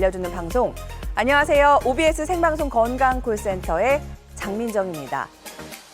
알려주는 방송. 안녕하세요. OBS 생방송 건강 콜센터의 장민정입니다.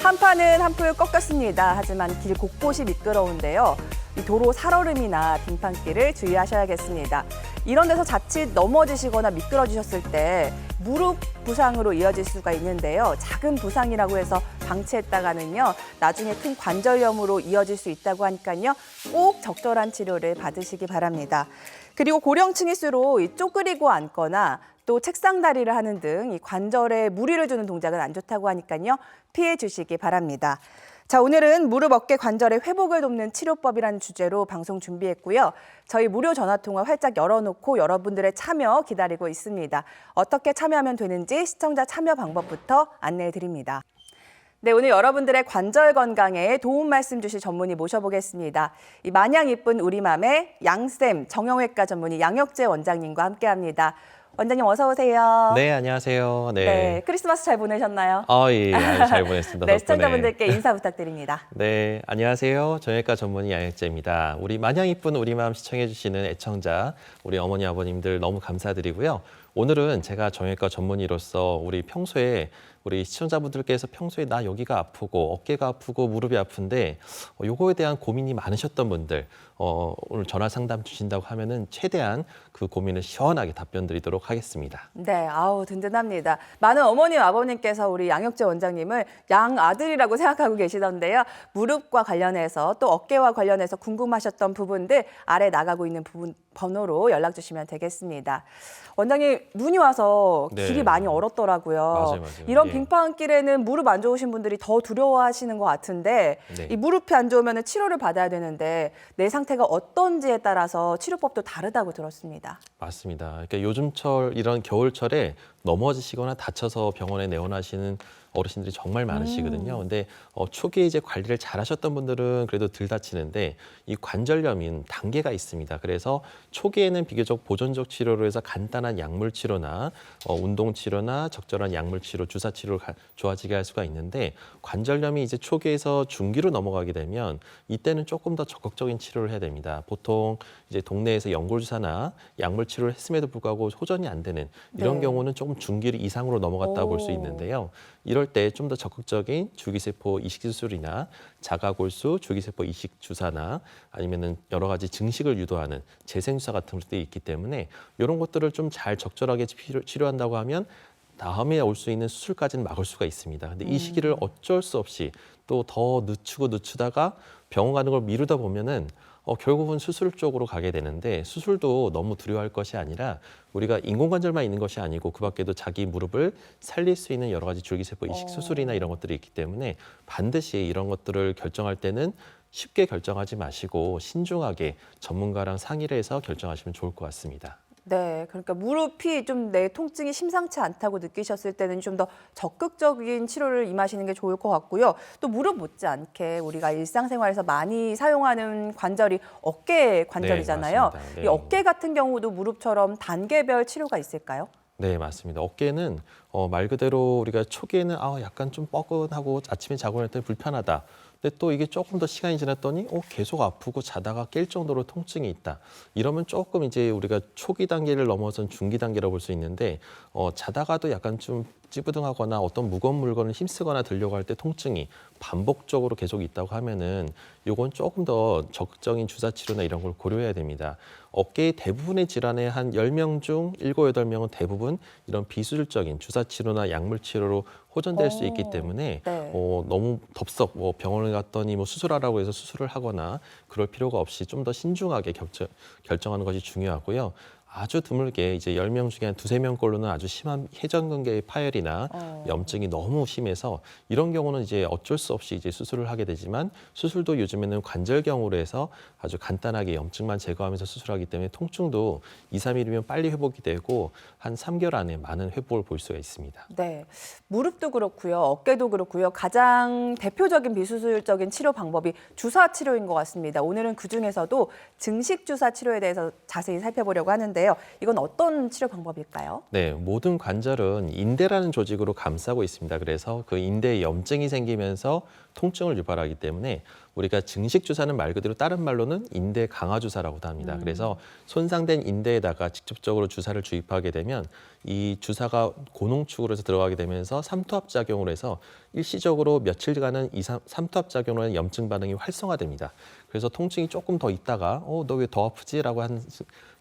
한파는 한풀 꺾였습니다. 하지만 길 곳곳이 미끄러운데요. 이 도로 살얼음이나 빙판길을 주의하셔야겠습니다. 이런 데서 자칫 넘어지시거나 미끄러지셨을 때 무릎 부상으로 이어질 수가 있는데요. 작은 부상이라고 해서 방치했다가는요. 나중에 큰 관절염으로 이어질 수 있다고 하니까요. 꼭 적절한 치료를 받으시기 바랍니다. 그리고 고령층일수록 이 쪼그리고 앉거나 또 책상 다리를 하는 등 이 관절에 무리를 주는 동작은 안 좋다고 하니까요. 피해 주시기 바랍니다. 자, 오늘은 무릎 어깨 관절의 회복을 돕는 치료법이라는 주제로 방송 준비했고요. 저희 무료 전화 통화 활짝 열어놓고 여러분들의 참여 기다리고 있습니다. 어떻게 참여하면 되는지 시청자 참여 방법부터 안내해 드립니다. 네, 오늘 여러분들의 관절 건강에 도움 말씀 주실 전문의 모셔보겠습니다. 이 마냥 이쁜 우리 맘의 양쌤 정형외과 전문의 양혁재 원장님과 함께합니다. 원장님 어서 오세요. 네, 안녕하세요. 네, 네. 크리스마스 잘 보내셨나요? 아, 예, 아주 잘 보냈습니다. 네. 시청자분들께 인사 부탁드립니다. 네, 안녕하세요. 정형외과 전문의 양혁재입니다. 우리 마냥 이쁜 우리 마음 시청해주시는 애청자, 우리 어머니, 아버님들 너무 감사드리고요. 오늘은 제가 정형외과 전문의로서 우리 평소에 우리 시청자분들께서 평소에 나 여기가 아프고 어깨가 아프고 무릎이 아픈데 어, 요거에 대한 고민이 많으셨던 분들 어, 오늘 전화 상담 주신다고 하면은 최대한 그 고민을 시원하게 답변 드리도록 하겠습니다. 네, 아우 든든합니다. 많은 어머님, 아버님께서 우리 양혁재 원장님을 양 아들이라고 생각하고 계시던데요. 무릎과 관련해서 또 어깨와 관련해서 궁금하셨던 부분들 아래 나가고 있는 부분 번호로 연락 주시면 되겠습니다. 원장님 눈이 와서 네. 길이 많이 얼었더라고요. 맞아요, 맞아요. 이런 예. 빙판길에는 무릎 안 좋으신 분들이 더 두려워하시는 것 같은데 네. 이 무릎이 안 좋으면 치료를 받아야 되는데 내 상태가 어떤지에 따라서 치료법도 다르다고 들었습니다. 맞습니다. 그러니까 요즘철 이런 겨울철에 넘어지시거나 다쳐서 병원에 내원하시는 어르신들이 정말 많으시거든요. 근데 어, 초기에 이제 관리를 잘 하셨던 분들은 그래도 덜 다치는데 이 관절염인 단계가 있습니다. 그래서 초기에는 비교적 보존적 치료로 해서 간단한 약물 치료나 어, 운동 치료나 적절한 약물 치료, 주사 치료를 가- 좋아지게 할 수가 있는데 관절염이 이제 초기에서 중기로 넘어가게 되면 이때는 조금 더 적극적인 치료를 해야 됩니다. 보통 이제 동네에서 연골 주사나 약물 치료를 했음에도 불구하고 호전이 안 되는 이런 네. 경우는 조금 중기 이상으로 넘어갔다 볼수 오. 있는데요. 이럴 때 좀 더 적극적인 주기세포 이식 수술이나 자가골수 주기세포 이식 주사나 아니면은 여러 가지 증식을 유도하는 재생 주사 같은 것도 있기 때문에 이런 것들을 좀 잘 적절하게 치료, 치료한다고 하면 다음에 올 수 있는 수술까지는 막을 수가 있습니다. 근데 이 시기를 어쩔 수 없이 또 더 늦추고 늦추다가 병원 가는 걸 미루다 보면은 어, 결국은 수술 쪽으로 가게 되는데 수술도 너무 두려워할 것이 아니라 우리가 인공관절만 있는 것이 아니고 그 밖에도 자기 무릎을 살릴 수 있는 여러 가지 줄기세포 이식 어. 수술이나 이런 것들이 있기 때문에 반드시 이런 것들을 결정할 때는 쉽게 결정하지 마시고 신중하게 전문가랑 상의를 해서 결정하시면 좋을 것 같습니다. 네, 그러니까 무릎이 좀 내 통증이 심상치 않다고 느끼셨을 때는 좀 더 적극적인 치료를 임하시는 게 좋을 것 같고요. 또 무릎 못지않게 우리가 일상생활에서 많이 사용하는 관절이 어깨 관절이잖아요. 네, 맞습니다. 네. 이 어깨 같은 경우도 무릎처럼 단계별 치료가 있을까요? 네, 맞습니다. 어깨는 어, 말 그대로 우리가 초기에는 아, 약간 좀 뻐근하고 아침에 자고 날때 불편하다. 근데 또 이게 조금 더 시간이 지났더니 어, 계속 아프고 자다가 깰 정도로 통증이 있다. 이러면 조금 이제 우리가 초기 단계를 넘어선 중기 단계라고 볼 수 있는데 어, 자다가도 약간 좀 찌부둥하거나 어떤 무거운 물건을 힘쓰거나 들려고 할 때 통증이 반복적으로 계속 있다고 하면은 요건 조금 더 적극적인 주사 치료나 이런 걸 고려해야 됩니다. 어깨의 대부분의 질환의 한 10명 중 7, 8명은 대부분 이런 비수술적인 주사 치료나 약물 치료로 호전될 수 있기 오, 때문에 네. 어, 너무 덥석 뭐 병원을 갔더니 뭐 수술하라고 해서 수술을 하거나 그럴 필요가 없이 좀 더 신중하게 결정, 결정하는 것이 중요하고요. 아주 드물게 이제 10명 중에 한 두세 명꼴로는 아주 심한 회전근개의 파열이나 어. 염증이 너무 심해서 이런 경우는 이제 어쩔 수 없이 이제 수술을 하게 되지만 수술도 요즘에는 관절경으로 해서 아주 간단하게 염증만 제거하면서 수술하기 때문에 통증도 2, 3일이면 빨리 회복이 되고 한 3개월 안에 많은 회복을 볼 수가 있습니다. 네, 무릎도 그렇고요, 어깨도 그렇고요. 가장 대표적인 비수술적인 치료 방법이 주사 치료인 것 같습니다. 오늘은 그 중에서도 증식 주사 치료에 대해서 자세히 살펴보려고 하 는데요. 이건 어떤 치료 방법일까요? 네, 모든 관절은 인대라는 조직으로 감싸고 있습니다. 그래서 그 인대에 염증이 생기면서 통증을 유발하기 때문에 우리가 증식 주사는 말 그대로 다른 말로는 인대 강화 주사라고도 합니다. 그래서 손상된 인대에다가 직접적으로 주사를 주입하게 되면 이 주사가 고농축으로 해서 들어가게 되면서 삼투압 작용으로 해서 일시적으로 며칠간은 이 삼- 삼투압 작용으로 는 염증 반응이 활성화됩니다. 그래서 통증이 조금 더 있다가 어 너 왜 더 아프지라고 한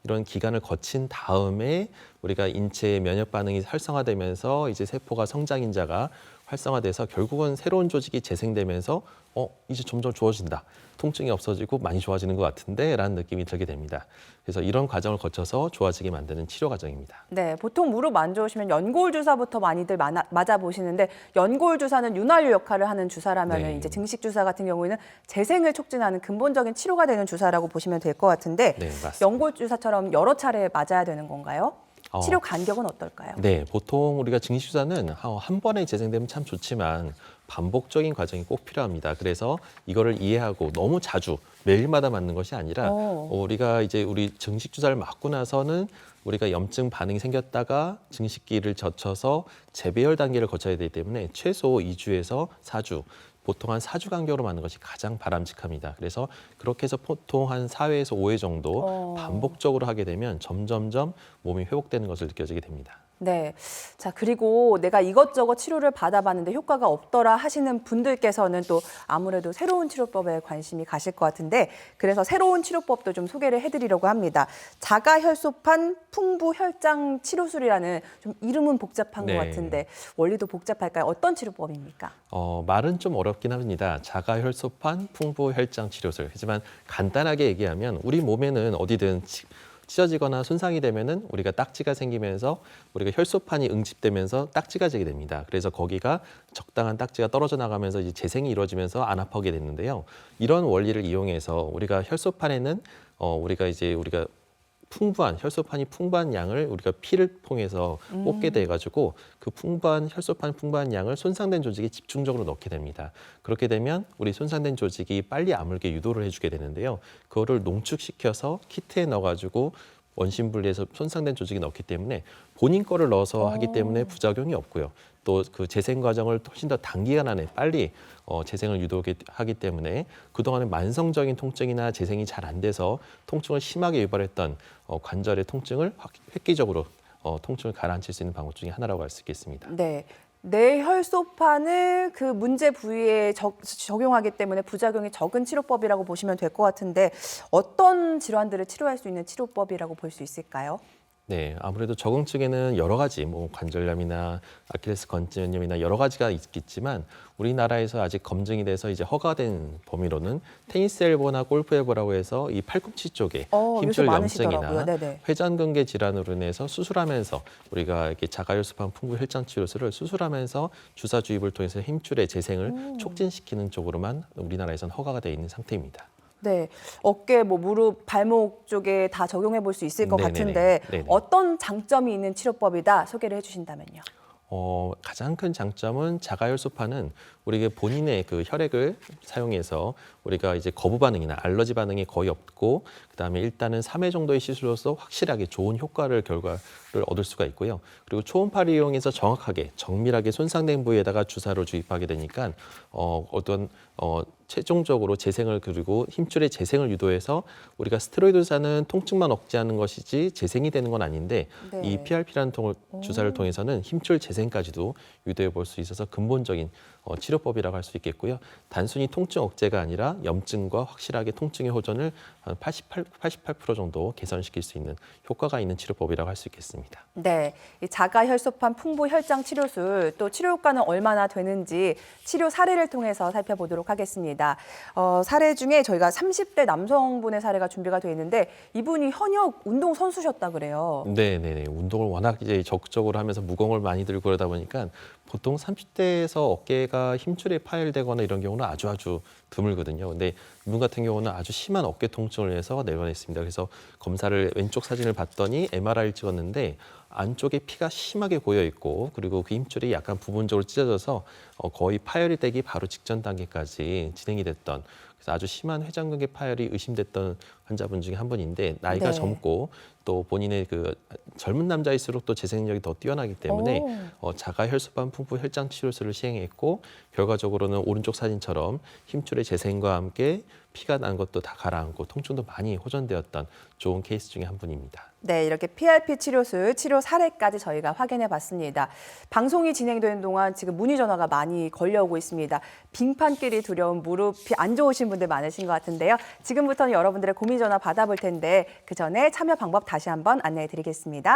이런 기간을 거친 다음에 우리가 인체의 면역 반응이 활성화되면서 이제 세포가 성장 인자가 활성화돼서 결국은 새로운 조직이 재생되면서 어 이제 점점 좋아진다. 통증이 없어지고 많이 좋아지는 것 같은데라는 느낌이 들게 됩니다. 그래서 이런 과정을 거쳐서 좋아지게 만드는 치료 과정입니다. 네, 보통 무릎 안 좋으시면 연골 주사부터 많이들 맞아 보시는데 연골 주사는 윤활유 역할을 하는 주사라면 네. 이제 증식 주사 같은 경우에는 재생을 촉진하는 근본적인 치료가 되는 주사라고 보시면 될 것 같은데 네. 연골 주사처럼 여러 차례 맞아야 되는 건가요? 어. 치료 간격은 어떨까요? 네, 보통 우리가 증식주사는 한- 한 번에 재생되면 참 좋지만 반복적인 과정이 꼭 필요합니다. 그래서 이거를 이해하고 너무 자주 매일마다 맞는 것이 아니라 어. 어, 우리가 이제 우리 증식 주사를 맞고 나서는 우리가 염증 반응이 생겼다가 증식기를 거쳐서 재배열 단계를 거쳐야 되기 때문에 최소 2주에서 4주 보통 한 4주 간격으로 맞는 것이 가장 바람직합니다. 그래서 그렇게 해서 보통 한 4회에서 5회 정도 어. 반복적으로 하게 되면 점점점 몸이 회복되는 것을 느껴지게 됩니다. 네. 자, 그리고 내가 이것저것 치료를 받아봤는데 효과가 없더라 하시는 분들께서는 또 아무래도 새로운 치료법에 관심이 가실 것 같은데 그래서 새로운 치료법도 좀 소개를 해드리려고 합니다. 자가혈소판 풍부혈장 치료술이라는 좀 이름은 복잡한 네. 것 같은데 원리도 복잡할까요? 어떤 치료법입니까? 어, 말은 좀 어렵긴 합니다. 자가혈소판 풍부혈장 치료술. 하지만 간단하게 얘기하면 우리 몸에는 어디든 치- 찢어지거나 손상이 되면은 우리가 딱지가 생기면서 우리가 혈소판이 응집되면서 딱지가 지게 됩니다. 그래서 거기가 적당한 딱지가 떨어져 나가면서 이제 재생이 이루어지면서 안 아파하게 됐는데요. 이런 원리를 이용해서 우리가 혈소판에는 어, 우리가 이제 우리가 풍부한 혈소판이 풍부한 양을 우리가 피를 통해서 뽑게 돼 가지고 그 풍부한 혈소판 풍부한 양을 손상된 조직에 집중적으로 넣게 됩니다. 그렇게 되면 우리 손상된 조직이 빨리 아물게 유도를 해주게 되는데요. 그거를 농축시켜서 키트에 넣어 가지고 원심 분리해서 손상된 조직에 넣기 때문에 본인 거를 넣어서 하기 때문에 부작용이 없고요. 또 그 재생 과정을 훨씬 더 단기간 안에 빨리 어, 재생을 유도하기 때문에 그동안에 만성적인 통증이나 재생이 잘 안 돼서 통증을 심하게 유발했던 어, 관절의 통증을 확- 획기적으로 어, 통증을 가라앉힐 수 있는 방법 중에 하나라고 할 수 있겠습니다. 네. 뇌 혈소판을 그 문제 부위에 적, 적용하기 때문에 부작용이 적은 치료법이라고 보시면 될 것 같은데 어떤 질환들을 치료할 수 있는 치료법이라고 볼 수 있을까요? 네, 아무래도 적응증에는 여러 가지 뭐 관절염이나 아킬레스 건전염이나 여러 가지가 있겠지만 우리나라에서 아직 검증이 돼서 이제 허가된 범위로는 테니스 엘보나 골프 엘보라고 해서 이 팔꿈치 쪽에 어, 요새 힘줄 많으시더라고요. 염증이나 네네. 회전근개 질환으로 인해서 수술하면서 우리가 이렇게 자가혈소판 풍부 혈장 치료술을 수술하면서 주사 주입을 통해서 힘줄의 재생을 촉진시키는 쪽으로만 우리나라에선 허가가 되어 있는 상태입니다. 네, 어깨, 뭐 무릎, 발목 쪽에 다 적용해 볼 수 있을 것 네네네. 같은데 네네. 어떤 장점이 있는 치료법이다 소개를 해주신다면요. 어, 가장 큰 장점은 자가혈소판은 우리가 본인의 그 혈액을 사용해서 우리가 이제 거부 반응이나 알러지 반응이 거의 없고 그다음에 일단은 3회 정도의 시술로서 확실하게 좋은 효과를 결과를 얻을 수가 있고요. 그리고 초음파를 이용해서 정확하게 정밀하게 손상된 부위에다가 주사를 주입하게 되니까 어, 어떤 어, 최종적으로 재생을 그리고 힘줄의 재생을 유도해서 우리가 스테로이드 주사는 통증만 억제하는 것이지 재생이 되는 건 아닌데 네. 이 PRP라는 통을, 주사를 통해서는 힘줄 재생까지도 유도해 볼 수 있어서 근본적인 어, 치료법이라고 할 수 있겠고요. 단순히 통증 억제가 아니라 염증과 확실하게 통증의 호전을 한 88, 88% 정도 개선시킬 수 있는 효과가 있는 치료법이라고 할 수 있겠습니다. 네, 이 자가 혈소판 풍부 혈장 치료술 또 치료 효과는 얼마나 되는지 치료 사례를 통해서 살펴보도록 하겠습니다. 어, 사례 중에 저희가 30대 남성분의 사례가 준비가 되어 있는데 이분이 현역 운동 선수셨다 그래요. 네, 네, 네. 운동을 워낙 이제 적극적으로 하면서 무거운 걸 많이 들고 그러다 보니까 보통 30대에서 어깨가 힘줄에 파열되거나 이런 경우는 아주 아주 드물거든요. 근데 이분 같은 경우는 아주 심한 어깨 통증을 해서 내려냈습니다. 그래서 검사를 왼쪽 사진을 봤더니 MRI를 찍었는데 안쪽에 피가 심하게 고여 있고 그리고 그 힘줄이 약간 부분적으로 찢어져서 어, 거의 파열이 되기 바로 직전 단계까지 진행이 됐던 그래서 아주 심한 회전근개 파열이 의심됐던 환자분 중에 한 분인데 나이가 네. 젊고 또 본인의 그 젊은 남자일수록 또 재생력이 더 뛰어나기 때문에 오. 어, 자가 혈소판 풍부 혈장 치료술을 시행했고 결과적으로는 오른쪽 사진처럼 힘줄의 재생과 함께 피가 난 것도 다 가라앉고 통증도 많이 호전되었던 좋은 케이스 중에 한 분입니다. 네, 이렇게 PRP 치료술 치료 사례까지 저희가 확인해 봤습니다. 방송이 진행되는 동안 지금 문의 전화가 많이 걸려오고 있습니다. 빙판길이 두려운 무릎이 안 좋으신 분들 많으신 것 같은데요. 지금부터는 여러분들의 고민 전화 받아볼 텐데 그 전에 참여 방법 다시 한번 안내해 드리겠습니다.